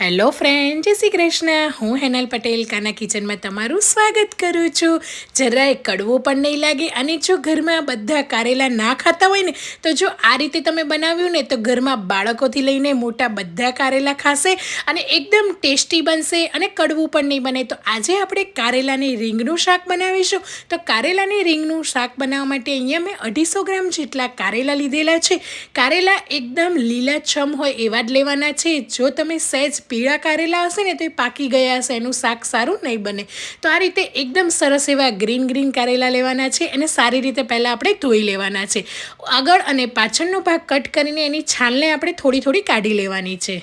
Hello friend જય શ્રી કૃષ્ણ. હું હેનલ પટેલ, કાના કિચનમાં તમારું સ્વાગત કરું છું. જરાય કડવું પણ નહીં લાગે અને જો ઘરમાં બધા કારેલા ના ખાતા હોય ને, તો જો આ રીતે તમે બનાવ્યું ને, તો ઘરમાં બાળકોથી લઈને મોટા બધા કારેલા ખાશે અને એકદમ ટેસ્ટી બનશે અને કડવું પણ નહીં બને. તો આજે આપણે કારેલાની રીંગનું શાક બનાવીશું. તો કારેલાની રીંગનું શાક બનાવવા માટે અહીંયા મેં અઢીસો ગ્રામ જેટલા કારેલા લીધેલા છે. કારેલા એકદમ લીલાછમ હોય એવા જ લેવાના છે. જો તમે સહેજ પીળા કારેલા હશે ને તો એ પાકી ગયા હશે, એનું શાક સારું નહીં બને. તો આ રીતે એકદમ સરસ એવા ગ્રીન ગ્રીન કારેલા લેવાના છે અને સારી રીતે પહેલાં આપણે ધોઈ લેવાના છે. આગળ અને પાછળનો ભાગ કટ કરીને એની છાલને આપણે થોડી થોડી કાઢી લેવાની છે.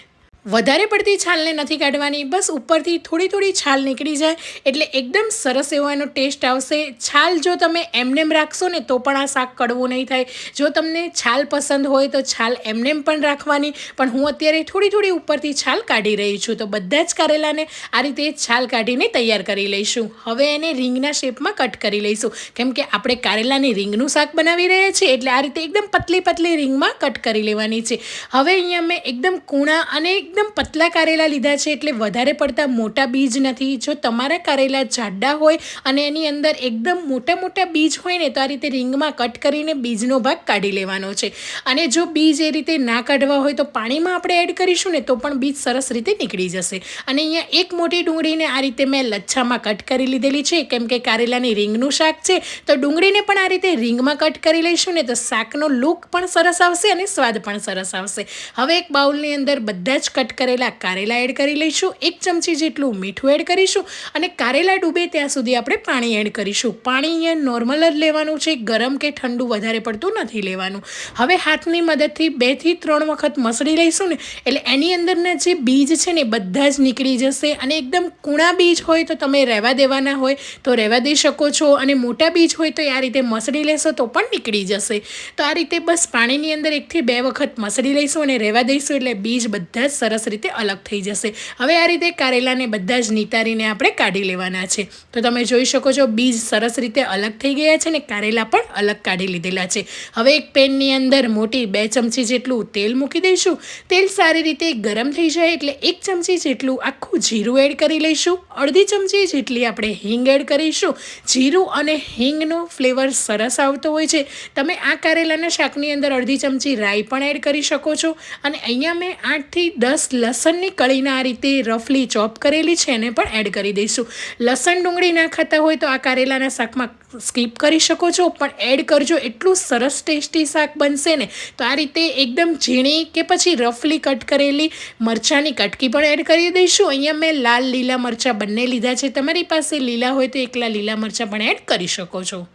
વધારે પડતી છાલને નથી કાઢવાની, બસ ઉપરથી થોડી થોડી છાલ નીકળી જાય. એટલે એકદમ સરસ એવો એનો ટેસ્ટ આવશે. છાલ જો તમે એમનેમ રાખશો ને તો પણ આ શાક કડવું નહીં થાય. જો તમને છાલ પસંદ હોય તો છાલ એમનેમ પણ રાખવાની. પણ હું અત્યારે થોડી થોડી ઉપરથી છાલ કાઢી રહી છું. તો બધા જ કારેલાને આ રીતે છાલ કાઢીને તૈયાર કરી લઈશું. હવે એને રીંગના શેપમાં કટ કરી લઈશું. કેમ કે આપણે કારેલાની રીંગનું શાક બનાવી રહ્યા છીએ, એટલે આ રીતે એકદમ પતલી પતલી રીંગમાં કટ કરી લેવાની છે. હવે અહીંયા મેં એકદમ કૂણા અને એકદમ પતલા કારેલા લીધા છે એટલે વધારે પડતા મોટા બીજ નથી. જો તમારા કારેલા જાડા હોય અને એની અંદર એકદમ મોટા મોટા બીજ હોય ને, તો આ રીતે રીંગમાં કટ કરીને બીજનો ભાગ કાઢી લેવાનો છે. અને જો બીજ એ રીતે ના કાઢવા હોય તો પાણીમાં આપણે એડ કરીશું ને, તો પણ બીજ સરસ રીતે નીકળી જશે. અને અહીંયા એક મોટી ડુંગળીને આ રીતે મેં લચ્છામાં કટ કરી લીધેલી છે. કેમ કે કારેલાની રીંગનું શાક છે, તો ડુંગળીને પણ આ રીતે રીંગમાં કટ કરી લઈશું ને, તો શાકનો લુક પણ સરસ આવશે અને સ્વાદ પણ સરસ આવશે. હવે એક બાઉલની અંદર બધા જ કટ કરેલા કારેલા એડ કરી લઈશું. એક ચમચી જેટલું મીઠું એડ કરીશું અને કારેલા ડૂબે ત્યાં સુધી આપણે પાણી એડ કરીશું. પાણી અહીંયા નોર્મલ જ લેવાનું છે, ગરમ કે ઠંડુ વધારે પડતું નથી લેવાનું. હવે હાથની મદદથી બેથી ત્રણ વખત મસળી લઈશું ને, એટલે એની અંદરના જે બીજ છે ને બધા જ નીકળી જશે અને એકદમ કૂણા બીજ હોય તો તમે રહેવા દેવાના હોય, તો રહેવા દઈ શકો છો અને મોટા બીજ હોય તો આ રીતે મસળી લેશો તો પણ નીકળી જશે. તો આ રીતે બસ પાણીની અંદર એકથી બે વખત મસળી લઈશું અને રહેવા દઈશું એટલે બીજ બધા જ સરસ રીતે અલગ થઈ જશે. હવે આ રીતે કારેલાને બધા જ નિતારીને આપણે કાઢી લેવાના છે. તો તમે જોઈ શકો છો, બીજ સરસ રીતે અલગ થઈ ગયા છે ને કારેલા પણ અલગ કાઢી લીધેલા છે. હવે એક પેનની અંદર મોટી બે ચમચી જેટલું તેલ મૂકી દઈશું. તેલ સારી રીતે ગરમ થઈ જાય એટલે એક ચમચી જેટલું આખું જીરું એડ કરી લઈશું. અડધી ચમચી જેટલી આપણે હિંગ એડ કરીશું. જીરું અને હિંગનો ફ્લેવર સરસ આવતો હોય છે. તમે આ કારેલાના શાકની અંદર અડધી ચમચી રાઈ પણ એડ કરી શકો છો. અને અહીંયા મેં આઠથી દસ લસણની કળીને આ રીતે રફલી ચોપ કરેલી છે એને પણ એડ કરી દઈશું. લસણ ડુંગળી ના ખાતા હોય તો આ કારેલાના શાકમાં સ્કીપ કરી શકો છો, પણ એડ કરજો, એટલું સરસ ટેસ્ટી શાક બનશે ને. તો આ રીતે એકદમ ઝીણી કે પછી રફલી કટ કરેલી મરચાંની કટકી પણ એડ કરી દઈશું. અહીંયા મેં લાલ લીલા મરચાં બંને લીધા છે. તમારી પાસે લીલા હોય તો એકલા લીલા મરચાં પણ એડ કરી શકો છો.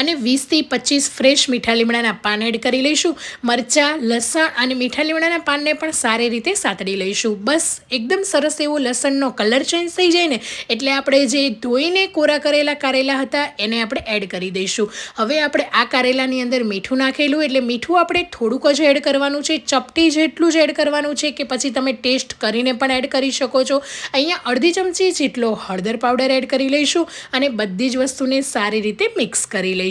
અને વીસથી પચીસ ફ્રેશ મીઠા લીમડાના પાન એડ કરી લઈશું. મરચાં, લસણ અને મીઠા લીમડાના પાનને પણ સારી રીતે સાતડી લઈશું. બસ, એકદમ સરસ એવો લસણનો કલર ચેન્જ થઈ જાય ને, એટલે આપણે જે ધોઈને કોરા કરેલા કારેલા હતા, એને આપણે એડ કરી દઈશું. હવે આપણે આ કારેલાની અંદર મીઠું નાખેલું, એટલે મીઠું આપણે થોડુંક જ એડ કરવાનું છે, ચપટી જેટલું જ એડ કરવાનું છે, કે પછી તમે ટેસ્ટ કરીને પણ એડ કરી શકો છો. અહીંયા અડધી ચમચી જેટલો હળદર પાવડર એડ કરી લઈશું અને બધી જ વસ્તુને સારી રીતે મિક્સ કરી લઈશું.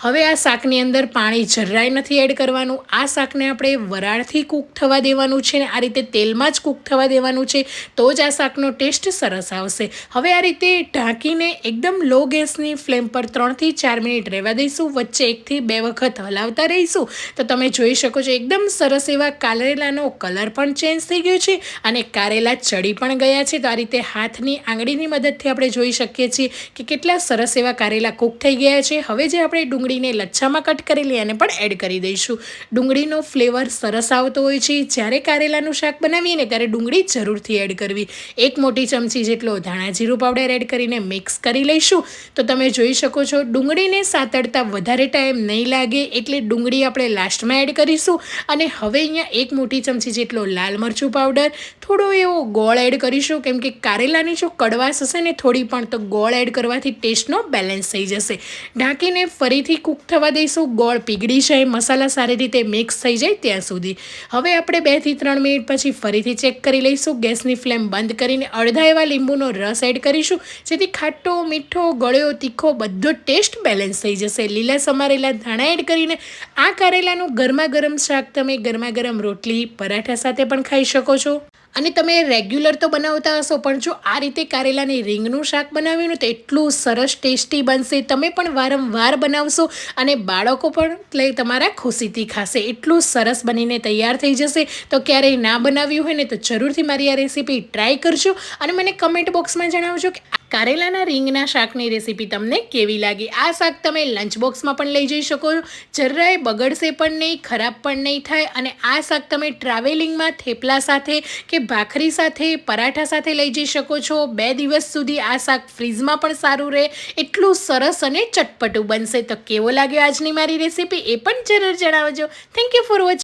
હવે આ શાકની અંદર પાણી જરાય નથી એડ કરવાનું. આ શાકને આપણે વરાળથી કૂક થવા દેવાનું છે ને આ રીતે તેલમાં જ કૂક થવા દેવાનું છે, તો જ આ શાકનો ટેસ્ટ સરસ આવશે. હવે આ રીતે ઢાંકીને એકદમ લો ગેસની ફ્લેમ પર ત્રણથી ચાર મિનિટ રહેવા દઈશું. વચ્ચે એકથી બે વખત હલાવતા રહીશું. તો તમે જોઈ શકો છો એકદમ સરસ એવા કારેલાનો કલર પણ ચેન્જ થઈ ગયો છે અને કારેલા ચડી પણ ગયા છે. તો આ રીતે હાથની આંગળીની મદદથી આપણે જોઈ શકીએ છીએ કે કેટલા સરસ એવા કારેલા કૂક થઈ ગયા છે. હવે જે આપણે ડુંગળીને લચ્છામાં કટ કરેલી એને પણ એડ કરી દઈશું. ડુંગળીનો ફ્લેવર સરસ આવતો હોય છે. જ્યારે કારેલાનું શાક બનાવીએ ને ત્યારે ડુંગળી જરૂરથી એડ કરવી. એક મોટી ચમચી જેટલો ધાણા જીરું પાવડર એડ કરીને મિક્સ કરી લઈશું. તો તમે જોઈ શકો છો, ડુંગળીને સાતડતા વધારે ટાઈમ નહીં લાગે એટલે ડુંગળી આપણે લાસ્ટમાં એડ કરીશું. અને હવે અહીંયા એક મોટી ચમચી જેટલો લાલ મરચું પાવડર થોડો એવો ગોળ એડ કરીશું. કેમ કે કારેલાની જો કડવાશ હશે ને થોડી પણ, તો ગોળ એડ કરવાથી ટેસ્ટનો બેલેન્સ થઈ જશે. ઢાંકીને ફરીથી કૂક થવા દઈશું. ગોળ પીગળી જાય, મસાલા સારી રીતે મિક્સ થઈ જાય ત્યાં સુધી. હવે આપણે બેથી ત્રણ મિનિટ પછી ફરીથી ચેક કરી લઈશું. ગેસની ફ્લેમ બંધ કરીને અડધા એવા લીંબુનો રસ એડ કરીશું, જેથી ખાટો, મીઠો, ગળ્યો, તીખો બધો ટેસ્ટ બેલેન્સ થઈ જશે. લીલા સમારેલા ધાણા એડ કરીને આ કારેલાનું ગરમા ગરમ શાક તમે ગરમા ગરમ રોટલી, પરાઠા સાથે પણ ખાઈ શકો છો. અને તમે રેગ્યુલર તો બનાવતા હશો, પણ જો આ રીતે કારેલાની રીંગનું શાક બનાવ્યું તો એટલું સરસ ટેસ્ટી બનશે. તમે પણ વારંવાર બનાવશો અને બાળકો પણ લઈ તમારા ખુશીથી ખાશે. એટલું સરસ બનીને તૈયાર થઈ જશે. તો ક્યારેય ના બનાવ્યું હોય ને તો જરૂરથી મારી આ રેસીપી ટ્રાય કરજો અને મને કમેન્ટ બોક્સમાં જણાવજો કે કારેલાના રીંગના શાકની રેસીપી તમને કેવી લાગી? આ શાક તમે લંચ બોક્સમાં પણ લઈ જઈ શકો છો. જરાય બગડશે પણ નહીં, ખરાબ પણ નહીં થાય અને આ શાક તમે ટ્રાવેલિંગમાં થેપલા સાથે કે ભાખરી સાથે, પરાઠા સાથે લઈ જઈ શકો છો. બે દિવસ સુધી આ શાક ફ્રીઝમાં પણ સારું રહે. એટલું સરસ અને ચટપટું બનશે. તો કેવો લાગ્યો આજની મારી રેસીપી એ પણ જરૂર જણાવજો. Thank you for watching